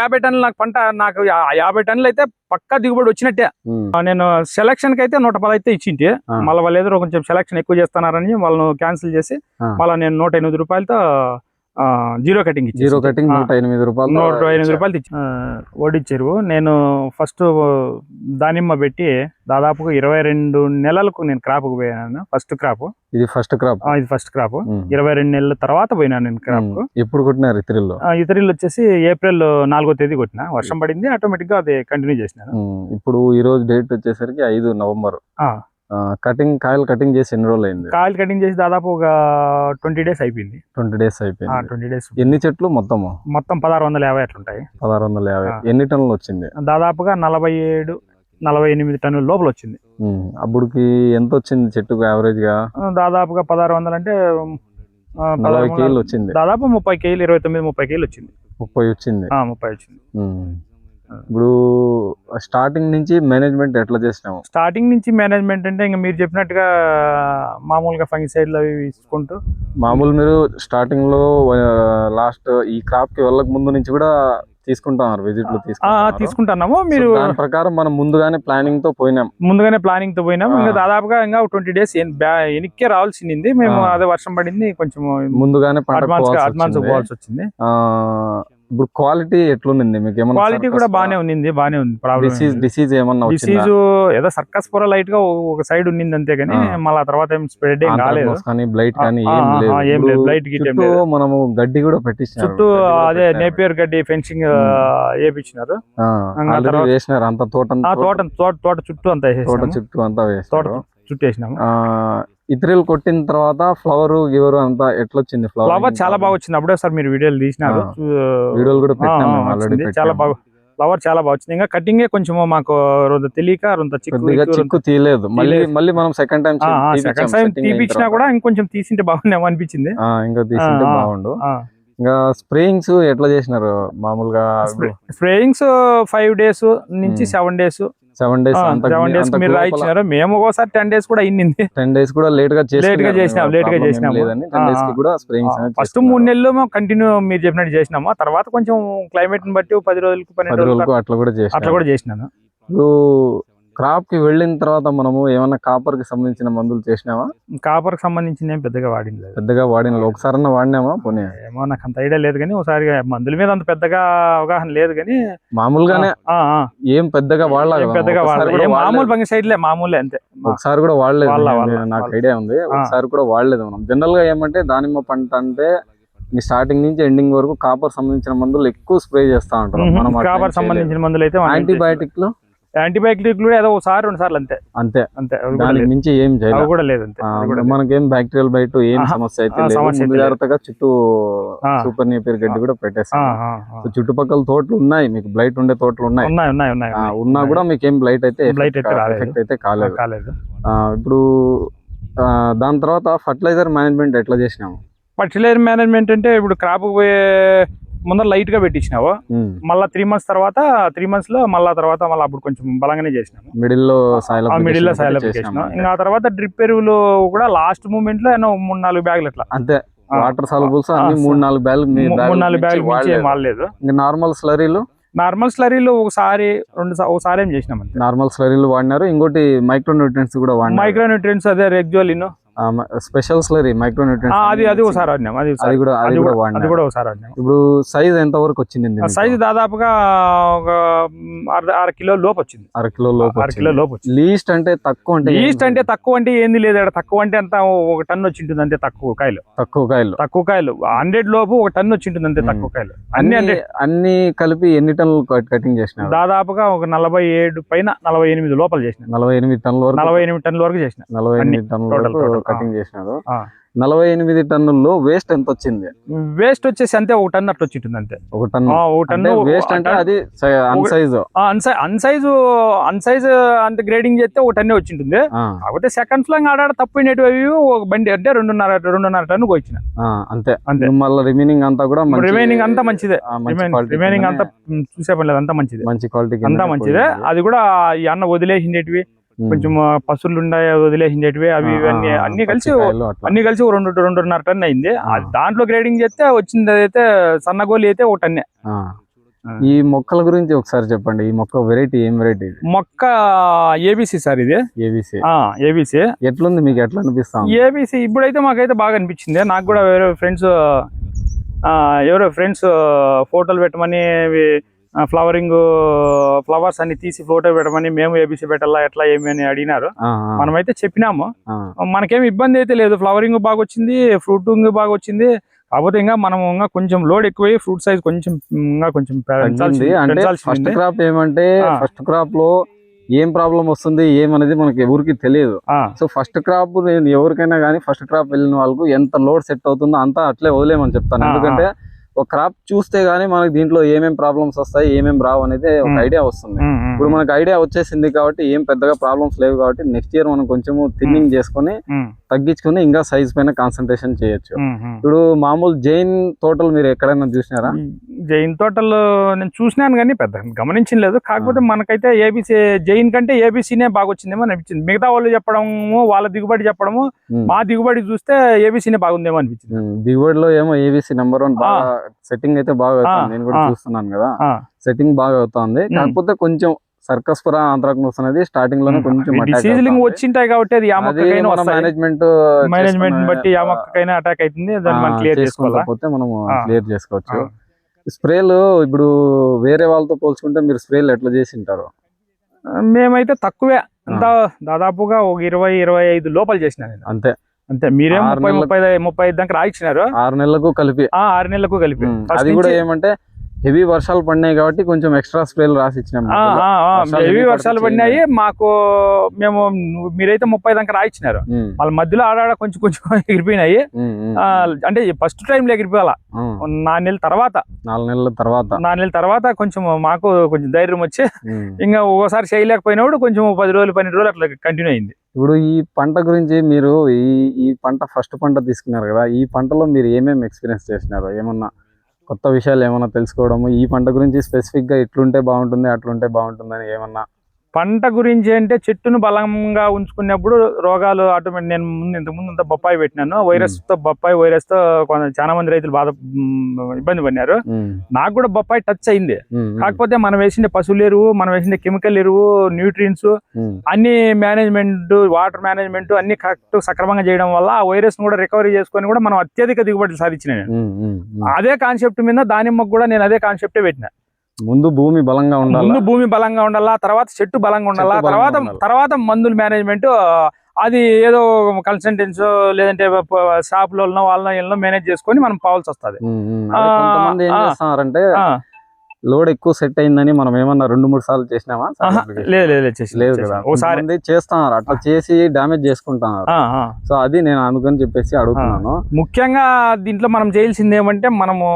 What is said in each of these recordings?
యాభై టన్నులు నాకు పంట నాకు యాభై టన్నులు అయితే పక్కా దిగుబడి వచ్చినట్టే నేను సెలక్షన్కి అయితే నూట పది అయితే ఇచ్చింటి. మళ్ళీ వాళ్ళు ఏదో కొంచెం సెలక్షన్ ఎక్కువ చేస్తున్నారని వాళ్ళను క్యాన్సిల్ చేసి. మళ్ళీ నేను నూట ఎనిమిది రూపాయలతో జీరో కటింగ్ జీరో కటింగ్ నూట ఎనిమిది రూపాయలు నూట ఎనిమిది రూపాయలు ఓడిచ్చారు నేను ఫస్ట్ దానిమ్మ పెట్టి దాదాపుగా ఇరవై రెండు నెలలకు నేను క్రాప్ పోయాను ఫస్ట్ క్రాప్. ఇది ఫస్ట్ క్రాప్. ఇది ఫస్ట్ క్రాప్. ఇరవై రెండు నెలల తర్వాత పోయినాను నేను క్రాప్ ఎప్పుడు కొట్టినారు ఇతరుల్లో ఆ, ఇతరులు వచ్చేసి ఏప్రిల్ నాలుగో తేదీ కొట్టిన. వర్షం పడింది ఆటోమేటిక్గా అది కంటిన్యూ చేసినాను. ఇప్పుడు ఈ రోజు డేట్ వచ్చేసరికి ఐదు నవంబర్. ఆ, కటింగ్ కాయలు కటింగ్ చేసి ఎన్ని రోజులు అయింది కాయలు కటింగ్ చేసి దాదాపు ఒక ట్వంటీ డేస్ అయిపోయింది. ట్వంటీ డేస్ అయిపోయింది. Twenty days. ఎన్ని చెట్లు మొత్తము? మొత్తం పదహారు వందల యాభై అట్లుంటాయి. పదహారు వందల యాభై. ఎన్ని టన్నులు వచ్చింది? దాదాపుగా నలభై ఏడు నలభై ఎనిమిది టన్నుల లోపల వచ్చింది. అప్పుడుకి ఎంత వచ్చింది చెట్టుకు యావరేజ్గా దాదాపుగా పదహారు వందలు అంటే నలభై కేజీలు వచ్చింది. దాదాపు ముప్పై కేజీలు ఇరవై తొమ్మిది ముప్పై కేజీలు వచ్చింది. ముప్పై వచ్చింది. ముప్పై వచ్చింది. ఇప్పుడు స్టార్టింగ్ నుంచి మేనేజ్మెంట్ ఎట్లా చేసినాము స్టార్టింగ్ నుంచి మేనేజ్మెంట్ అంటే ఇంకా మీరు చెప్పినట్టుగా మామూలుగా ఫంగిసైడ్లు అవి తీసుకుంటూ మామూలు మీరు స్టార్టింగ్లో లాస్ట్ ఈ క్రాప్కి వెళ్ళక ముందు నుంచి కూడా తీసుకుంటున్నారు విజిట్లు ఆ, తీసుకుంటున్నారు. తీసుకుంటున్నాము. మీరు దాని ప్రకారం మనం ముందుగానే ప్లానింగ్తో పోయినాం. ముందుగానే ప్లానింగ్తో పోయినాం. ఇంకా దాదాపుగా ఇంకా ట్వంటీ డేస్ వెనక్కే రావాల్సింది. మేము. అదే వర్షం పడింది కొంచెం ముందుగానే అడ్వాన్స్ అడ్వాన్స్. పోవాల్సి వచ్చింది. ఇప్పుడు క్వాలిటీ ఎట్లుంది మీకు ఏమన్నా క్వాలిటీ కూడా బానే ఉంది బానే ఉంది. ప్రాబ్లమ్ డిసీజ్ డిసీజ్ ఏమన్నా డిసీజ్ ఏదో సర్కస్ పొర లైట్గా ఒక సైడ్ ఉన్నింది అంతే కానీ ఆ. మళ్ళీ తర్వాత ఏం స్ప్రెడ్ ఏం కాలేదు. కానీ బ్లైట్ కానీ ఏం లేదు. blight గిట్. మనము గడ్డి కూడా పెట్టించారు చుట్టూ అదే నేపియర్ గడ్డి ఫెన్సింగ్ వేపించినారు వేసినారు. అంత తోట తోట తోట తోట చుట్టూ అంతా తోట చుట్టూ అంతా తోట వేస్తారు చుట్టూ వేసినాము ఇతరులు కొట్టిన తర్వాత ఫ్లవర్ గివర్ అంతా ఎట్లొచ్చింది ఫ్లవర్ ఫ్లవర్ చాలా బాగా వచ్చింది అప్పుడే సార్ మీరు వీడియోలు తీసినారు వీడియోలు కూడా ఆల్రెడీ వచ్చింది. చాలా బాగా ఫ్లవర్ చాలా బాగా వచ్చింది ఇంకా కటింగే కొంచెం మాకు రొంత తెలియక రొంత చిక్కు తీయలేదు మళ్ళీ. మళ్ళీ మనం సెకండ్ టైం సెకండ్ టైం తీపిచ్చినా కూడా ఇంకొంచెం తీసింటే బాగుండేమో అనిపించింది ఇంకా తీసింటే. బాగుండు. ఇంకా స్ప్రేయింగ్స్ ఎట్లా చేసినారు మామూలుగా స్ప్రేయింగ్స్ ఫైవ్ డేస్ నుంచి. Seven days seven days seven days మీరు రాయించినారు మేము ఒకసారి టెన్ డేస్ కూడా అయింది టెన్ డేస్ కూడా లేట్గా Late గా చేసినాం, late గా స్ప్రేయింగ్స్ ఫస్ట్ మూడు నెలలు మేము కంటిన్యూ మీరు చెప్పినట్టు చేసినాము. తర్వాత కొంచెం క్లైమేట్ని బట్టి పది రోజులకి పన్నెండు రోజులకు అట్లా కూడా అట్లా చేసినాం కూడా చేసినాను. ఇప్పుడు క్రాప్కి వెళ్ళిన తర్వాత మనము ఏమన్నా కాపర్కి సంబంధించిన మందులు చేసినామా కాపర్కి సంబంధించి ఏం పెద్దగా వాడింది లేదు. పెద్దగా వాడిన ఒకసారన్నా వాడినామా పోనీ. ఏమో నాకు అంత ఐడియా లేదు కానీ ఒకసారి మందుల మీద అంత పెద్దగా అవగాహన లేదు కానీ మామూలుగానే ఏం పెద్దగా వాడలా ఏం కదా. పెద్దగా ఒకసారి వాడలేదు. మామూలు వాడలేదు. సైడ్లే మామూలే అంతే. ఒకసారి కూడా వాడలేదు. నాకు. ఐడియా ఉంది. ఒకసారి కూడా వాడలేదు మనం. జనరల్గా ఏమంటే దానిమ్మ పంట అంటే స్టార్టింగ్ నుంచి ఎండింగ్ వరకు కాపర్ సంబంధించిన మందులు ఎక్కువ స్ప్రే చేస్తా ఉంటారు. మనం కాపర్. సంబంధించిన మందులు అయితే యాంటీబయాటిక్లో? యాంటీబయాటిక్ కూడా ఏదో ఒకసారి రెండు సార్లు అంతే. అంతే. అంతే. దానికి. మించి ఏం అవి చేయలేదు కూడా లేదు అంతే. ఆ, అవి కూడా లేదు. మనకేం బ్యాక్టీరియల్ బయట ఏం. సమస్య అయితే లేదు. జాగ్రత్తగా చుట్టూ. సూపర్ నేపియర్ గడ్డి కూడా పెట్టేస్తాం. చుట్టుపక్కల తోటలు ఉన్నాయి మీకు బ్లైట్ ఉండే తోటలు ఉన్నాయి. ఉన్నాయి ఉన్నాయి ఉన్నాయి ఉన్నా కూడా మీకు ఏం బ్లైట్ అయితే Blight అయితే. ఎఫెక్ట్ అయితే కాలేదు. కాలేదు. ఇప్పుడు దాని తర్వాత ఫర్టిలైజర్ మేనేజ్మెంట్ ఎట్లా చేసినాము? ఫర్టిలైజర్ మేనేజ్మెంట్ అంటే ఇప్పుడు క్రాప్ పోయే ముందర లైట్గా పెట్టించినావు. మళ్ళా త్రీ మంత్స్ తర్వాత త్రీ మంత్స్లో మళ్ళా తర్వాత మళ్ళీ అప్పుడు కొంచెం బలంగానే చేసినాము. మిడిల్లో మిడిల్లో సైల్. ఇంకా ఆ తర్వాత డ్రిప్ ఎరువులు కూడా లాస్ట్ మూమెంట్లో ఏమో మూడు నాలుగు బ్యాగులు అట్లా. అంతే. వాటర్ సాల్బుల్స్ అన్ని మూడు నాలుగు బ్యాగులు మూడు నాలుగు బ్యాగులు వాడలేదు. నార్మల్ స్లరీలు నార్మల్ స్లరీలో ఒకసారి రెండు ఒకసారి ఏం చేసినాం నార్మల్ స్లరీలు వాడినారు. ఇంకోటి మైక్రో న్యూట్రియన్స్ కూడా వాడినారు. మైక్రో న్యూట్రియన్స్ అదే రెగ్జోలిన్ స్పెషల్ స్లరీ మైక్రో న్యూట్రియన్స్ అది అది ఒకసారి వాడినాం అది అది కూడా అది అది కూడా కూడా అది వాడినారు కూడా ఒకసారి వాడినాం ఇప్పుడు సైజ్ ఎంత వరకు వచ్చింది? సైజ్ దాదాపుగా ఒక అర కిలో లోపు వచ్చింది. అర కిలో లోపు అర కిలో లోపు వచ్చింది. లీస్ట్ అంటే తక్కువ అంటే ఈస్ట్ అంటే తక్కువ అంటే ఏంది లేదు తక్కువ అంటే అంత ఒక టన్ వచ్చి ఉంటుంది అంతే తక్కువ కాయలు. తక్కువ కాయలు. తక్కువ కాయలు. హండ్రెడ్ లోపు ఒక టన్ వచ్చి ఉంటుంది అంతే తక్కువ కాయలు. అన్ని అన్ని కలిపి ఎన్ని టన్నులు కట్- కటింగ్ చేసినారు? దాదాపుగా ఒక నలభై ఏడు పైన నలభై ఎనిమిది లోపల చేసిన నలభై ఎనిమిది టన్నుల వరకు? నలభై ఎనిమిది టన్నుల వరకు చేసిన నలభై ఎనిమిది టన్నుల. కటింగ్ చేసినారు. నలభై ఎనిమిది టన్నుల్లో వేస్ట్ ఎంత వచ్చింది వేస్ట్ వచ్చేసి అంతే ఒక టన్ అట్లా వచ్చి ఉంటుంది అంతే ఒక అంటే టన్ను వేస్ట్ అంటే అది అన్సైజ్ అన్సైజు అన్సైజ్ అంత గ్రేడింగ్ చేస్తే ఒక టన్నే వచ్చి ఉంటుంది కాకపోతే సెకండ్స్లో ఆడాడ తప్పినవి ఒక బండి అంటే రెండున్నర రెండున్నర టన్ను వచ్చిన అంతే. అంతే. మళ్ళీ రిమైనింగ్ అంతా కూడా రిమైనింగ్ అంతా మంచిదే. రిమైనింగ్ అంతా చూసే పని లేదు అంతా మంచిదే. మంచి క్వాలిటీ అంతా మంచిదే. అది కూడా ఈ అన్న వదిలేసిండేటివి. కొంచెం పసులు ఉండే వదిలేసిండేటివి అవి ఇవన్నీ అన్ని కలిసి అన్ని కలిసి రెండు రెండున్నర టన్ అయింది. దాంట్లో గ్రేడింగ్ చేస్తే వచ్చింది అయితే సన్నగోలి అయితే ఒక టన్నే. ఈ మొక్కల గురించి ఒకసారి చెప్పండి. ఈ మొక్క వెరైటీ ఏం వెరైటీ మొక్క ఏబిసి సార్ ఇది. ఏబిసి ఏబిసి ఎట్లుంది మీకు? ఎట్లా అనిపిస్తా? ఏబిసి ఇప్పుడైతే మాకైతే బాగా అనిపించింది. నాకు కూడా వేరే ఫ్రెండ్స్ ఎవరో ఫ్రెండ్స్ ఫోటోలు పెట్టమని ఫ్లవరింగ్ ఫ్లవర్స్ అన్ని తీసి ఫోటో పెట్టమని మేము ఏబిసి పెట్టాలా ఎట్లా ఏమి అని అడిగినారు. మనమైతే చెప్పినాము. మనకేం ఇబ్బంది అయితే లేదు. ఫ్లవరింగ్ బాగా వచ్చింది ఫ్రూటింగ్ బాగా వచ్చింది కాకపోతే ఇంకా మనం ఇంకా కొంచెం లోడ్ ఎక్కువై ఫ్రూట్ సైజ్ కొంచెం ఇంకా కొంచెం అంటే ఫస్ట్. క్రాప్ ఏమంటే. ఫస్ట్ క్రాప్లో ఏం ప్రాబ్లం వస్తుంది ఏమనేది మనకి ఎవరికి తెలియదు. సో ఫస్ట్ క్రాప్ నేను ఎవరికైనా కానీ ఫస్ట్ క్రాప్ వెళ్ళిన వాళ్ళకు ఎంత లోడ్ సెట్ అవుతుందో అంతా అట్లే వదిలేమని చెప్తాను. ఎందుకంటే ఒక క్రాప్ చూస్తే గానీ మనకి దీంట్లో ఏమేం ప్రాబ్లమ్స్ వస్తాయి ఏమేం రావు అనేది ఒక. ఐడియా వస్తుంది. ఇప్పుడు మనకి ఐడియా వచ్చేసింది కాబట్టి ఏం పెద్దగా ప్రాబ్లమ్స్ లేవు కాబట్టి నెక్స్ట్ ఇయర్ మనం కొంచెము థిన్నింగ్ చేసుకొని తగ్గించుకొని ఇంకా సైజ్ పైన కాన్సన్ట్రేషన్ చేయొచ్చు. ఇప్పుడు మామూలు జైన్ తోటలు మీరు ఎక్కడైనా చూసినారా? జైన్ తోటల్ నేను చూసినాను కానీ పెద్ద గమనించలేదు కాకపోతే మనకైతే ఏబిసి జైన్ కంటే ఏబిసినే బాగా వచ్చిందేమో అనిపించింది. మిగతా వాళ్ళు చెప్పడము వాళ్ళ దిగుబడి చెప్పడము. మా దిగుబడి చూస్తే ఏబిసినే బాగుందేమో అనిపించింది. దిగుబడిలో ఏమో ఏబిసి నెంబర్ వన్ సెట్టింగ్ అయితే బాగా నేను కూడా. చూస్తున్నాను కదా. సెట్టింగ్ బాగా అవుతుంది. కాకపోతే కొంచెం సర్కస్ పురా ఆంధ్రాక్నోస్ అనేది స్టార్టింగ్లోనే కొంచెం అవుతుంది. వచ్చింటాయి కాబట్టి అది మేనేజ్మెంట్ మేనేజ్మెంట్ బట్టి ఆ మొక్కకైనా అటాక్ అవుతుంది దాన్ని మనం క్లియర్ చేసుకోవాలా? పోతే మనం. క్లియర్ చేసుకోవచ్చు. స్ప్రేలు ఇప్పుడు వేరే వాళ్ళతో పోల్చుకుంటే మీరు స్ప్రేలు ఎట్లా చేసి ఉంటారు? మేమైతే తక్కువే. దా- దాదాపుగా ఒక ఇరవై ఇరవై ఐదు లోపల చేసిన అంతే. అంతే. మీరేం ముప్పై ముప్పై ముప్పై ఐదు దాకా రాయించినారు? ఆరు నెలలకు కలిపి. ఆ ఆరు నెలలకు కలిపి. అది కూడా ఏమంటే హెవీ వర్షాలు పడినాయి కాబట్టి కొంచెం ఎక్స్ట్రా స్ప్రేలు రాసి ఇచ్చినాం హెవీ వర్షాలు పడినాయి మాకు మేము మీరైతే ముప్పై దాకా రాయించినారు వాళ్ళ మధ్యలో ఆడాడ కొంచెం కొంచెం ఎగిరిపోయినాయి. అంటే ఫస్ట్ టైంలో ఎగిరిపోవాల? ఉమ్. నాలుగు నెలల తర్వాత. నాలుగు నెలల తర్వాత. నాలుగు నెలల తర్వాత కొంచెం మాకు కొంచెం ధైర్యం వచ్చి. ఇంకా ఒకసారి చేయలేకపోయినప్పుడు కొంచెం పది రోజులు పన్నెండు రోజులు అట్లా కంటిన్యూ అయింది. ఇప్పుడు ఈ పంట గురించి మీరు ఈ ఈ పంట ఫస్ట్ పంట తీసుకున్నారు కదా ఈ పంటలో మీరు ఏమేమి ఎక్స్పీరియన్స్ చేసినారు? ఏమన్నా కొత్త విషయాలు ఏమైనా తెలుసుకోవడము ఈ పంట గురించి స్పెసిఫిక్గా ఇట్లుంటే బాగుంటుంది అట్లుంటే బాగుంటుందని ఏమన్నా పంట గురించి అంటే చెట్టును బలంగా ఉంచుకున్నప్పుడు రోగాలు ఆటోమేటిక్ నేను ముందు ఇంతకు ముందు అంతా బొప్పాయి పెట్టినాను. వైరస్తో బొప్పాయి వైరస్తో కొంత చాలా మంది రైతులు బాధ ఇబ్బంది పడినారు. నాకు కూడా బొప్పాయి టచ్ అయింది. కాకపోతే మనం వేసిన పశువుల ఎరువు మనం వేసిన కెమికల్ ఎరువు న్యూట్రియన్స్ అన్ని మేనేజ్మెంట్ వాటర్ మేనేజ్మెంట్ అన్ని కరెక్ట్ సక్రమంగా చేయడం వల్ల ఆ వైరస్ కూడా రికవరీ చేసుకొని కూడా మనం అత్యధిక దిగుబడులు సాధించిన. అదే కాన్సెప్ట్ మీద దానిమ్మకు కూడా నేను అదే కాన్సెప్టే పెట్టిన. ముందు భూమి బలంగా ఉండాలి? ముందు భూమి బలంగా ఉండాలా? తర్వాత చెట్టు బలంగా ఉండాలా? తర్వాత. తర్వాత మందుల మేనేజ్మెంట్ అది ఏదో కన్సల్టెన్స్ లేదంటే షాపులలో వాళ్ళ వీళ్ళనో మేనేజ్ చేసుకొని మనం పోవాల్సి వస్తుంది. ఏం. చేస్తున్నారంటే లోడ్ ఎక్కువ సెట్ అయిందని మనం ఏమన్నా రెండు మూడు సార్లు చేసినామా? లేదు లేదు. కదా. ఒకసారి. చేస్తున్నారు అట్లా చేసి డామేజ్ చేసుకుంటున్నారు. సో అది నేను అందుకని చెప్పేసి అడుగుతున్నాను. ముఖ్యంగా దీంట్లో మనం చేయాల్సింది ఏమంటే మనము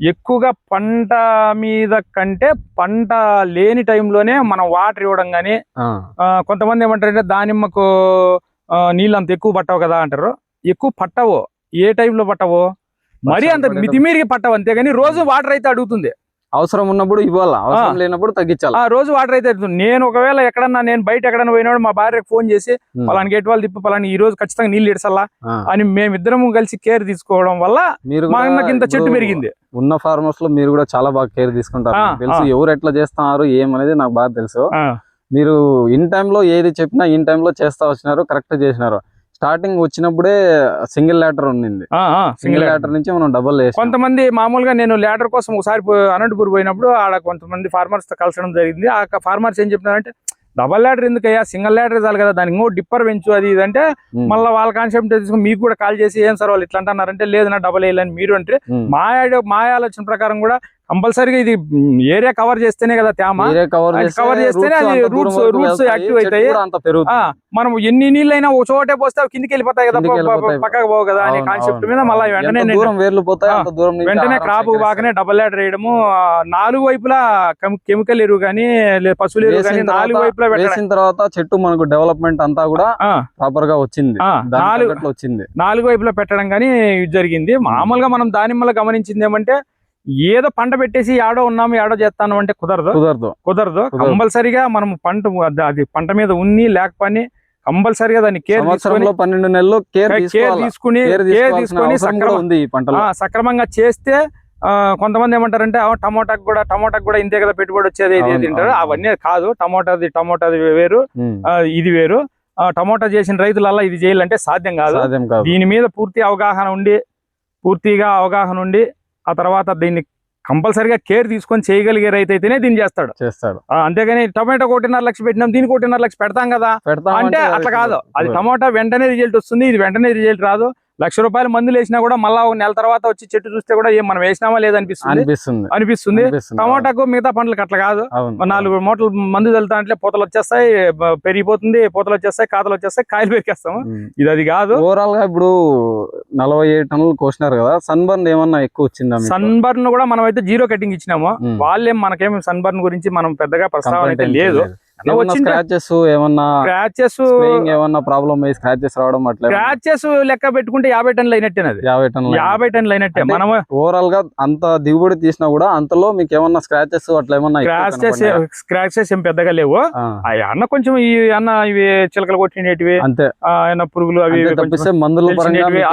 ఎక్కువగా పంట మీద కంటే పంట లేని టైంలోనే మనం వాటర్ ఇవ్వడం కానీ ఆ, కొంతమంది ఏమంటారంటే దానిమ్మకు నీళ్ళు అంత ఎక్కువ పట్టవు కదా అంటారు. ఎక్కువ పట్టవు. ఏ టైంలో పట్టవు? మరి అంత. మితిమీరికి పట్టవు అంతేగాని రోజు వాటర్ అయితే అడుగుతుంది. అవసరం ఉన్నప్పుడు ఇవ్వాలా? అవసరం లేనప్పుడు తగ్గించాలి? ఆ రోజు వాటర్ అయితే నేను ఒకవేళ ఎక్కడన్నా నేను బయట ఎక్కడన్నా పోయినాడు మా భార్యకు ఫోన్ చేసి పలానా గేట్ వాళ్ళు తిప్పి పలానా ఈ రోజు ఖచ్చితంగా నీళ్ళు ఇడసల్లా. అని మేమిద్దరం కలిసి కేర్ తీసుకోవడం వల్ల అన్నకి ఇంత చెట్టు పెరిగింది. ఉన్న ఫార్మర్స్లో మీరు కూడా చాలా బాగా కేర్ తీసుకుంటారు. నాకు తెలుసు. ఎవరు ఎట్లా చేస్తున్నారు ఏమనేది నాకు బాగా తెలుసు. మీరు ఇన్లో ఏది చెప్పినా ఇన్లో చేస్తా వచ్చినారు కరెక్ట్ చేసినారు. స్టార్టింగ్ వచ్చినప్పుడే సింగిల్ లాటర్ ఉండింది సింగిల్ లాటర్ నుంచి మనం డబల్ వేసాం కొంతమంది మామూలుగా నేను ల్యాడర్ కోసం ఒకసారి అనంతపూర్ పోయినప్పుడు ఆడ కొంతమంది ఫార్మర్స్తో కలసడం జరిగింది. ఆ ఫార్మర్స్ ఏం చెప్పినారంటే డబల్ ల్యాడర్ ఎందుకయ్యా? సింగిల్ ల్యాడర్ చాలు కదా దానికి ఇంకో డిప్పర్ పెంచు అది ఇది అంటే ఉమ్, మళ్ళీ వాళ్ళ కాన్సెప్ట్ తీసుకుని మీకు కూడా కాల్ చేసి ఏం సార్ వాళ్ళు ఇట్లా అంటున్నారంటే లేదు నా డబల్ వేయాలని మీరు అంటే. మా మా ఆలోచన ప్రకారం కూడా కంపల్సరీగా ఇది ఏరియా కవర్ చేస్తేనే కదా తేమ. కవర్ చేస్తేనే అది roots- roots active అవుతాయి. మనం ఎన్ని నీళ్ళైనా ఒక చోటే పోస్తే కిందికి వెళ్ళిపోతాయి కదా. పక్కకు పోవు కదా అనే కాన్సెప్ట్ మీద మళ్ళీ. వెంటనే వెంటనే క్రాప్. బాగానే డబల్ ల్యాడర్ వేయడము. నాలుగు వైపులా కెమ్- కెమికల్ ఎరువు కానీ లేదా పశువుల ఎరువు కానీ నాలుగు వైపులా వేసిన తర్వాత చెట్టు మనకు డెవలప్మెంట్ అంతా కూడా ప్రాపర్గా వచ్చింది. నాలుగు వచ్చింది. నాలుగు వైపులా పెట్టడం కానీ జరిగింది. మామూలుగా మనం దానిమ్మలో గమనించింది ఏమంటే ఏదో పంట పెట్టేసి ఆడో ఉన్నాము ఆడో చేస్తాను అంటే కుదరదు. కుదరదు. కుదరదు. కంపల్సరీగా మనం పంట అది- పంట మీద ఉన్ని లేకపోని కంపల్సరీగా దాన్ని కేర్ సంవత్సరంలో పన్నెండు నెలలు కేర్ తీసుకుని కేర్ తీసుకొని సక్రమంగా చేస్తే కొంతమంది ఏమంటారంటే "ఆ, టమోటాకు కూడా టమోటాకు కూడా ఇంతే కదా పెట్టుబడి వచ్చేది ఇది అవును. అవన్నీ కాదు. టమోటాది టమోటాది వేరు. ఇది వేరు. టమోటా చేసిన రైతులల్లా ఇది చేయాలంటే సాధ్యం కాదు. సాధ్యం కాదు. దీని మీద పూర్తి అవగాహన ఉండి పూర్తిగా అవగాహన ఉండి ఆ తర్వాత దీన్ని కంపల్సరిగా కేర్ తీసుకొని చేయగలిగే రైతు అయితేనే దీన్ని చేస్తాడు. చేస్తాడు. అంతేగాని టమాటో ఒకటిన్నర లక్ష పెట్టినాం దీనికి ఒకటిన్నర లక్ష పెడతాం కదా. అంటే అట్లా కాదు. అది టమాటా వెంటనే రిజల్ట్ వస్తుంది ఇది వెంటనే రిజల్ట్ రాదు. లక్ష రూపాయలు మందులు వేసినా కూడా మళ్ళా ఒక నెల తర్వాత వచ్చి చెట్టు చూస్తే కూడా ఏం మనం వేసినామా లేదనిపిస్తుంది అనిపిస్తుంది. టమాటాకు మిగతా పంటలకు అట్లా కాదు. నాలుగు మూటలు మందు వెళ్తా అంటే పూతలు వచ్చేస్తాయి పెరిగిపోతుంది పూతలు వచ్చేస్తాయి కాతలు వచ్చేస్తాయి కాయలు పెరికేస్తాము. ఇది అది కాదు. ఓవరాల్గా ఇప్పుడు నలభై ఏడు టన్నులు కోసినారు కదా సన్ బర్న్ ఏమన్నా ఎక్కువ వచ్చిందా? సన్ బర్న్ కూడా మనం అయితే జీరో కటింగ్ ఇచ్చినాము. వాళ్ళేం మనకేం సన్ బర్న్ గురించి మనం పెద్దగా ప్రస్తావన అయితే లేదు. స్క్రాచెస్ ఏమన్నా స్క్రాచెస్ ఏమన్నా ప్రాబ్లమ్ అయ్యి స్క్రాచెస్ రావడం అట్లా? స్క్రాచెస్ లెక్క పెట్టుకుంటే యాభై టన్నులు అయినట్టే అది? యాభై టన్నులు యాభై టన్నులు అయినట్టే. మనము ఓవరాల్గా అంత దిగుబడి తీసినా కూడా అంతలో మీకు ఏమన్నా స్క్రాచెస్ అట్లా ఏమన్నా స్క్రాచెస్? స్క్రాచెస్ ఏం పెద్దగా లేవు. అన్న కొంచెం ఈ అన్న ఇవి చిలకలు కొట్టినవి అంతే. అన్న పురుగులు అవి తప్పిస్తే మందుల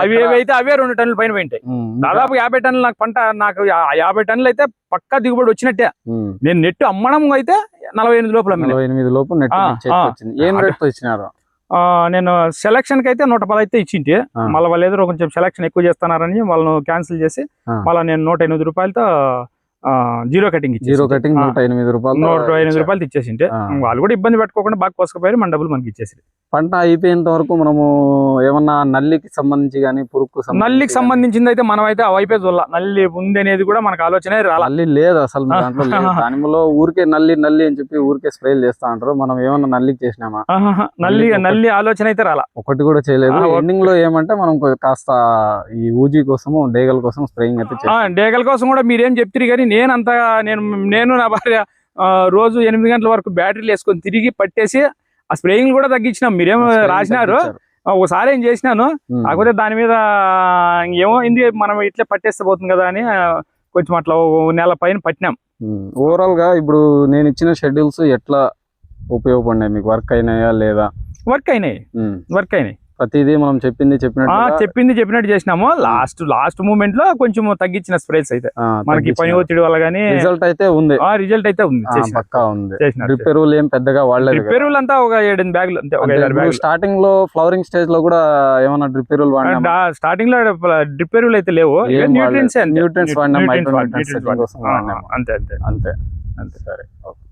అవి అయితే అవే రెండు టన్నుల పైన పోయింటాయి. దాదాపు యాభై టన్నులు నాకు పంట నాకు యాభై టన్నులు అయితే పక్కా దిగుబడి వచ్చినట్టే. నేను నెట్ అమ్మడం అయితే నలభై ఎనిమిది లోపల ఎనిమిది లోపు నెట్. వచ్చింది ఏం. రేట్తో ఇచ్చినారు నేను సెలక్షన్కి అయితే నూట పది అయితే ఇచ్చింటి. మళ్ళీ వాళ్ళు ఏదో కొంచెం సెలక్షన్ ఎక్కువ చేస్తున్నారని వాళ్ళను క్యాన్సిల్ చేసి. మళ్ళీ నేను నూట ఎనిమిది రూపాయలతో జీరో కటింగ్ జీరో కటింగ్. నూట ఎనిమిది రూపాయలు నూట ఎనిమిది రూపాయలు ఇచ్చేసింటే. వాళ్ళు కూడా ఇబ్బంది పెట్టుకోకుండా బాగా కోసుకుపోయారు మన డబ్బులు మనకి ఇచ్చేసి పంట అయిపోయేంత వరకు మనము ఏమన్నా నల్లికి సంబంధించి కానీ సంబంధించి నల్లికి సంబంధించింది అయితే మనం అయితే ఆ వైపే చూడాల. నల్లి ఉంది అనేది కూడా మనకు ఆలోచనే రాల. నల్లి లేదు అసలు దాంట్లో దానిలో ఊరికే నల్లి నల్లి అని చెప్పి ఊరికే స్ప్రేలు చేస్తా అంటారు. మనం ఏమన్నా నల్లికి చేసినామా. నల్లి నల్లి ఆలోచన అయితే రాల. ఒకటి కూడా చేయలేదు. ఎండింగ్లో ఏమంటే మనం కాస్త ఈ ఊజీ కోసము డేగల కోసం స్ప్రేయింగ్ అయితే డేగల కోసం కూడా మీరేం చెప్తారు కానీ నేను నేను నేను నా భార్య రోజు ఎనిమిది గంటల వరకు బ్యాటరీలు వేసుకొని తిరిగి పట్టేసి ఆ స్ప్రేయింగ్ కూడా తగ్గించినాం. మీరేం రాసినారు? ఒకసారి ఏం చేసినాను? కాకపోతే దాని మీద ఏమో ఇంది మనం ఇట్లే పట్టేస్తే పోతుంది కదా అని కొంచెం అట్లా నెల పైన పట్టినాం. ఓవరాల్గా ఇప్పుడు నేను ఇచ్చిన షెడ్యూల్స్ ఎట్లా ఉపయోగపడినాయి? మీకు వర్క్ అయినాయా లేదా? వర్క్ అయినాయి. వర్క్ అయినాయి. ప్రతిదీ మనం చెప్పింది చెప్పినట్టు చెప్పింది చెప్పినట్టు చేసినాము. లాస్ట్ లాస్ట్ మూమెంట్లో కొంచెం తగ్గించిన స్ప్రేస్ అయితే. మనకి పని ఒత్తిడి వల్ల గానీ రిజల్ట్ అయితే ఉంది. ఆ రిజల్ట్ అయితే ఉంది. పక్కా ఉంది. డ్రిప్ ఎరువులు ఏం పెద్దగా వాడలేదు కదా. ఎరువులు అంతా ఒక ఏడు బ్యాగులు అంతే స్టార్టింగ్లో ఫ్లవరింగ్ స్టేజ్లో కూడా ఏమన్నా డ్రిప్ ఎరువులు వాడినా స్టార్టింగ్లో డ్రిప్ ఎరువులు అయితే లేవు. న్యూట్రియన్స్ వాడినాం. అంతే అంతే. అంతే. అంతే. సరే ఓకే.